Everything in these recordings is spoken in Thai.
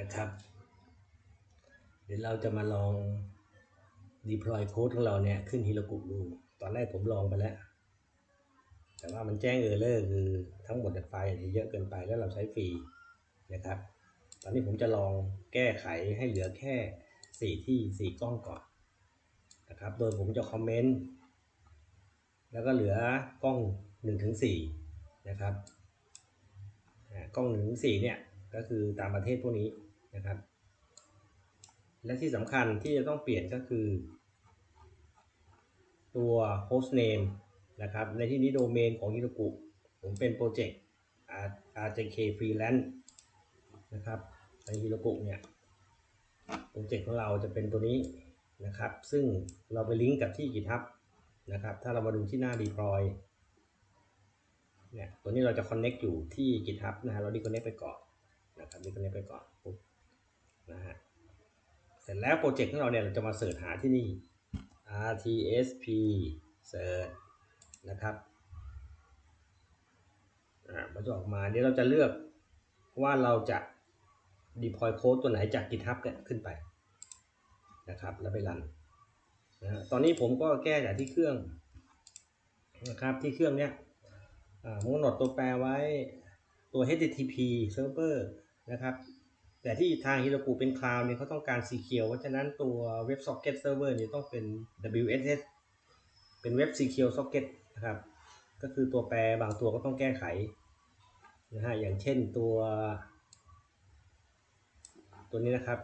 นะครับ เดี๋ยวเราจะมาลอง deploy code ของเราเนี่ยขึ้นฮิโรกุดูตอนแรกผมลองไปแล้ว แต่ว่ามันแจ้งเออร์เลอร์คือทั้งหมดไฟล์เยอะเกินไปแล้วเราใช้ฟรีนะครับ ตอนนี้ผมจะลองแก้ไขให้เหลือแค่สี่ที่สี่กล้องก่อนนะครับ โดยผมจะคอมเมนต์แล้วก็เหลือกล้อง1นถึงสนะครับกล้อง1นถึงสเนี่ยก็คือตามประเทศพวกนี้ นะครับ และที่สำคัญที่จะต้องเปลี่ยนก็คือ ตัว host name นะครับ ในที่นี้โดเมนของฮิโรกุผมเป็นโปรเจกต์ RJK Freelance นะครับ ในฮิโรกุเนี่ยโปรเจกต์ของเราจะเป็นตัวนี้นะครับ ซึ่งเราไปลิงก์กับที่ GitHub นะครับ ถ้าเรามาดูที่หน้า deploy เนี่ย ตัวนี้เราจะ connect อยู่ที่ GitHub นะฮะ เรา disconnect ไปก่อนนะครับ disconnect ไปก่อนปุ๊บ นะฮะเสร็จแล้วโปรเจกต์ของเราเนี่ยเราจะมาเสิร์ชหาที่นี่ RTSP search นะครับอ่ามันจะออกมาเดี๋ยวเราจะเลือกว่าเราจะ deploy code ตัวไหนจาก GitHub เนี่ยขึ้นไปนะครับแล้วไปรันนะฮะตอนนี้ผมก็แก้จากที่เครื่องนะครับที่เครื่องเนี้ยผมกำหนดตัวแปรไว้ตัว HTTP server นะครับ แต่ที่ทางฮิโรกุเป็นคลาวด์เนี่ยเขาต้องการ secure เพราะฉะนั้นตัว WebSocket Server เนี่ยต้องเป็น WSS เป็น Web Secure Socket นะครับ ก็คือตัวแปรบางตัวก็ต้องแก้ไขนะฮะอย่างเช่นตัว ตัวนี้นะครับ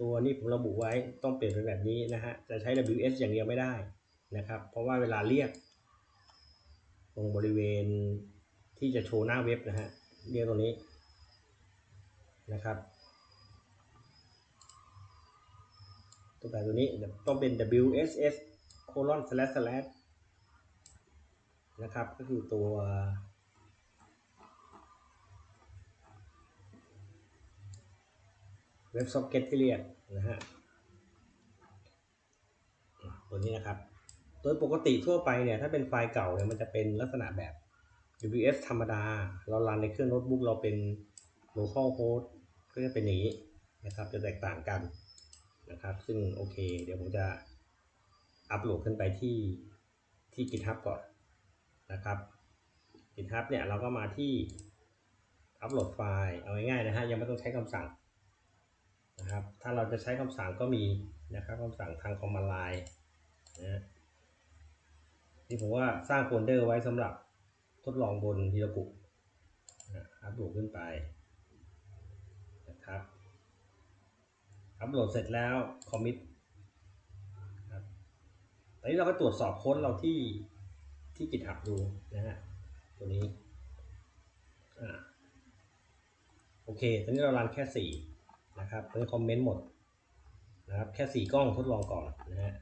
ตัวนี้ผมระบุไว้ต้องเปลี่ยนเป็นแบบนี้นะฮะจะใช้ WS อย่างเดียวไม่ได้นะครับ เพราะว่าเวลาเรียก ตรงบริเวณ ที่จะโชว์หน้าเว็บนะฮะเรียกตรงนี้นะครับตัวแบบตัวนี้ต้องเป็น WSS colon slash slash นะครับ ก็คือตัว เว็บซ็อกเก็ตที่เรียกนะฮะตัวนี้นะครับ โดยปกติทั่วไปเนี่ย ถ้าเป็นไฟล์เก่าเนี่ย มันจะเป็นลักษณะแบบ WS ธรรมดา เรารันในเครื่องโน้ตบุ๊กเราเป็น local host ก็จะเป็นอย่างนี้นะครับ จะแตกต่างกันนะครับ ซึ่งโอเค เดี๋ยวผมจะอัปโหลดขึ้นไปที่ที่ GitHub ก่อนนะครับ GitHub เนี่ยเราก็มาที่อัปโหลดไฟล์เอาง่ายๆนะฮะยังไม่ต้องใช้คำสั่งนะครับ ถ้าเราจะใช้คำสั่งก็มีนะครับคำสั่งทางคอมมานด์ไลน์นะที่ผมว่าสร้างโฟลเดอร์ไว้สำหรับ ทดลองบนฮิโรกุอัปโหลดขึ้นไปนะครับ อัปโหลดเสร็จแล้วคอมมิตตอนนี้เราก็ตรวจสอบโค้ดเราที่ที่ GitHub ดูนะฮะตัวนี้อ่าโอเค ตอนนี้เรารันแค่ 4 นะครับตอนนี้คอมเมนต์หมดนะครับ แค่ 4 กล้องทดลองก่อนนะฮะ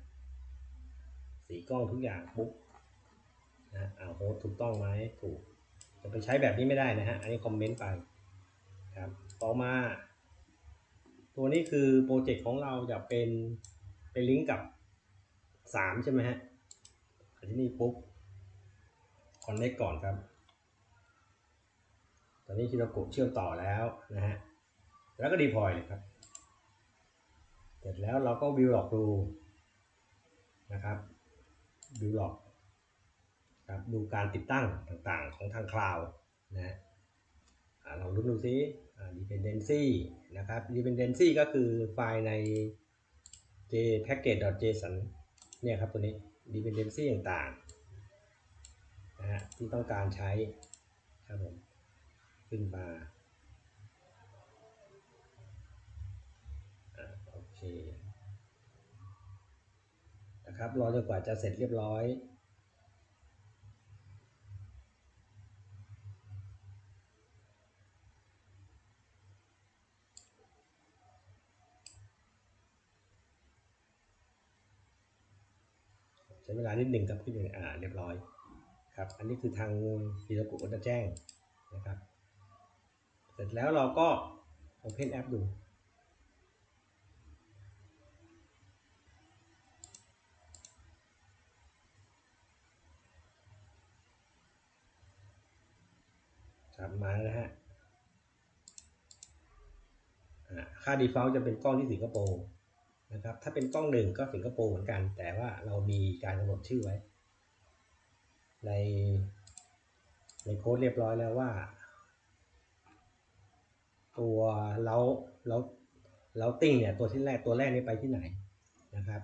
สี่กล้องทุกอย่างปุ๊บ นะอ่าโฮสถูกต้องไหมถูกจะไปใช้แบบนี้ไม่ได้นะฮะ อันนี้คอมเมนต์ไปครับ ต่อมา ตัวนี้คือโปรเจกต์ของเราจะเป็นเป็นลิงก์กับ 3 ใช่ไหมฮะที่นี่ปุ๊บคอนเน c t ก่อนครับ ตอนนี้ที่เรากดเชื่อมต่อแล้วนะฮะ แล้วก็ดีพอยเลยครับ เสร็จแล้วเราก็วิวหลอกดูนะครับวิวหลอก ครับดูการติดตั้งต่างๆของทางคลาวนะฮะลองดูดูซิ dependency นะครับ dependency ก็คือไฟล์ใน j package.json เนี่ยครับตัวนี้ dependency ต่างๆนะฮะที่ต้องการใช้ครับผมขึ้นมาโอเคนะครับรอจนกว่าจะเสร็จเรียบร้อย ใช้เวลานิดหนึ่งครับพี่หนึ่อ่าเรียบร้อยครับ อันนี้คือทางฟีโรกุก็จะแจ้งนะครับ เสร็จแล้วเราก็ Open App ดูคครับมาแล้วนะฮะค่า default จะเป็นกล้องที่สิงคโปร์ นะครับ ถ้าเป็นกล้องหนึ่งก็สิงคโปร์เหมือนกัน แต่ว่าเรามีการกำหนดชื่อไว้ ในในโค้ดเรียบร้อยแล้วว่า ตัวเราเราเราติ้งเนี่ยตัวที่แรกตัวแรกนี่ไปที่ไหนนะครับ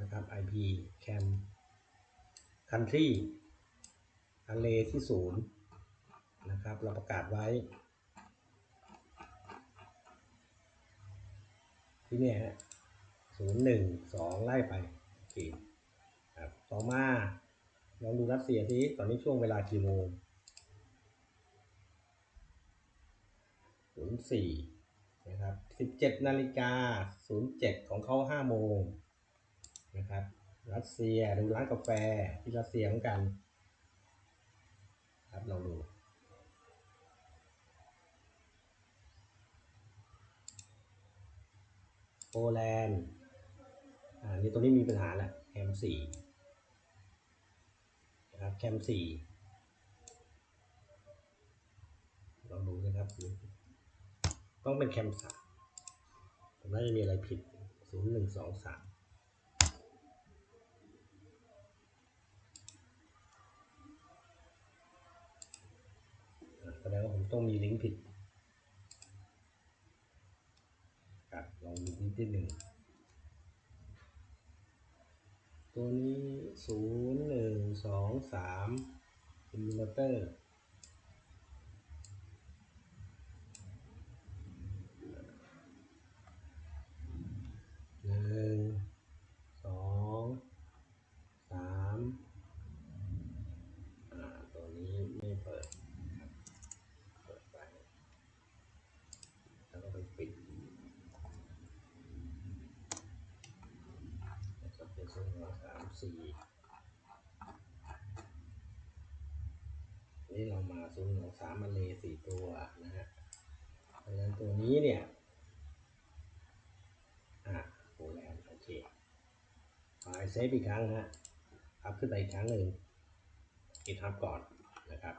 นะครับ IP cam country array ที่ศูนย์ นะครับ เราประกาศไว้ ที่นี่ฮะศูนย์หนึ่งสองไล่ไปโอเครับต่อมาลองดูรัสเซียทีตอนนี้ช่วงเวลากี่โมงศูนย์สี่นะครับสิบเจ็ดนาฬิกาศูนย์เจ็ดของเขาห้าโมงนะครับรัสเซียดูร้านกาแฟที่รัสเซียเหมือนกัน ครับลองดู โปแลนด์อ่านี่ตัวนี้มีปัญหาแหละแคมสี่นะครับแคมสี่ลองดูนะครับ ต้องเป็นแคมสามผมน่าจะมีอะไรผิดศูนย์หนึ่งสองสามอะแสดงว่าผมต้องมีลิงก์ผิดครับ ลองดูนิดนิดหนึ่งตัวนี้ศูนย์หนึ่งสองสามอินเวอร์เตอร์หนึ่งสองสามอ่าตัวนี้ไม่เปิด เปิดไปแล้วก็ไปปิดแล้วก็เป็น ส่วนหัวสามสี่นี่เรามาศูนย์หัวสามมาเลสี่ตัวนะฮะเพราะฉะนั้นตัวนี้เนี่ย อะโปรแลนด์โอเคขอให้เซฟอีกครั้งฮะอัพขึ้นไปอีกครั้งหนึ่งกิทับก่อนนะครับ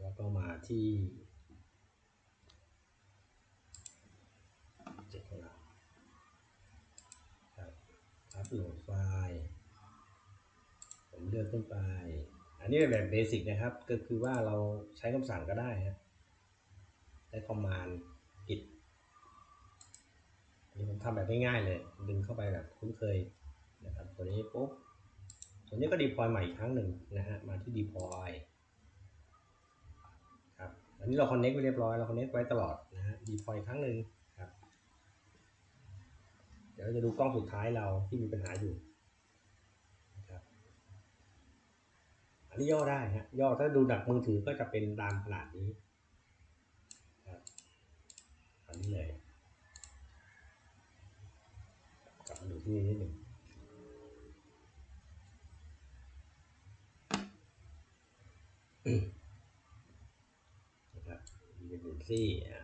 แล้วก็มาที่เจ็ดของเรา อัพโหลดไฟล์ ผมเลือกขึ้นไป อันนี้เป็นแบบเบสิกนะครับ ก็คือว่าเราใช้คำสั่งก็ได้ฮะใช้คอมมานด์กิดนนี้ผมทำแบบง่ายๆเลย ดึงเข้าไปแบบคุ้นเคยนะครับ ตัวนี้ปุ๊บ ตัวนี้ก็ดีพอยใหม่อีกครั้งหนึ่งนะฮะ มาที่ดีพอยครับ อันนี้เราคอนเน็กไว้เรียบร้อย เราคอนเน็กไว้ตลอดนะฮะดีพอยครั้งหนึ่ง ดี๋ยวเราจะดูกล้องสุดท้ายเราที่มีปัญหาอยู่นะครับอันนี้ย่อได้ฮะย่อถ้าดูดักมือถือก็จะเป็นตามขนาดนี้ครับอันนี้เลยกลับมาดูที่นี่นิดหนึ่งนะครับมีเป็นหนึ่งซี่อะ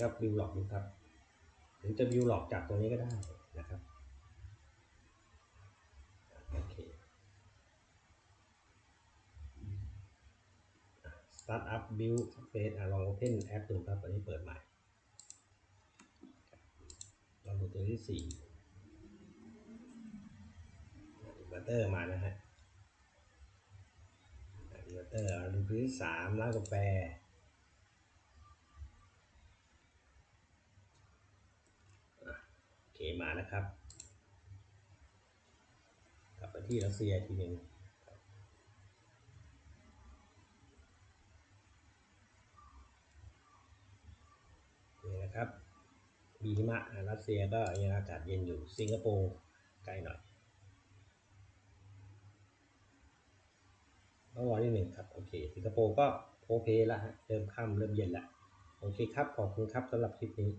ครับวิวหลอกดูครับ หรือจะวิวหลอกจากตรงนี้ก็ได้นะครับโอเค Start up build face อะลอง open app ดูครับตอนนี้เปิดใหม่ลองดูตัวที่สี่อินเวอร์เตอร์มานะฮะอินเวอร์เตอร์ดูตัวที่สามร้านกาแฟ โอ เคมานะครับ กลับไปที่รัสเซียทีหนึ่งนี่นะครับมีหิมะรัสเซียก็ยังอากาศเย็นอยู่สิงคโปร์ใกล้หน่อยต้องรอนิดหนึ่งครับ โอเค สิงคโปร์ก็โพเพละเริ่มค่ำเริ่มเย็นล้วโอเคครับ ขอบคุณครับสำหรับคลิปนี้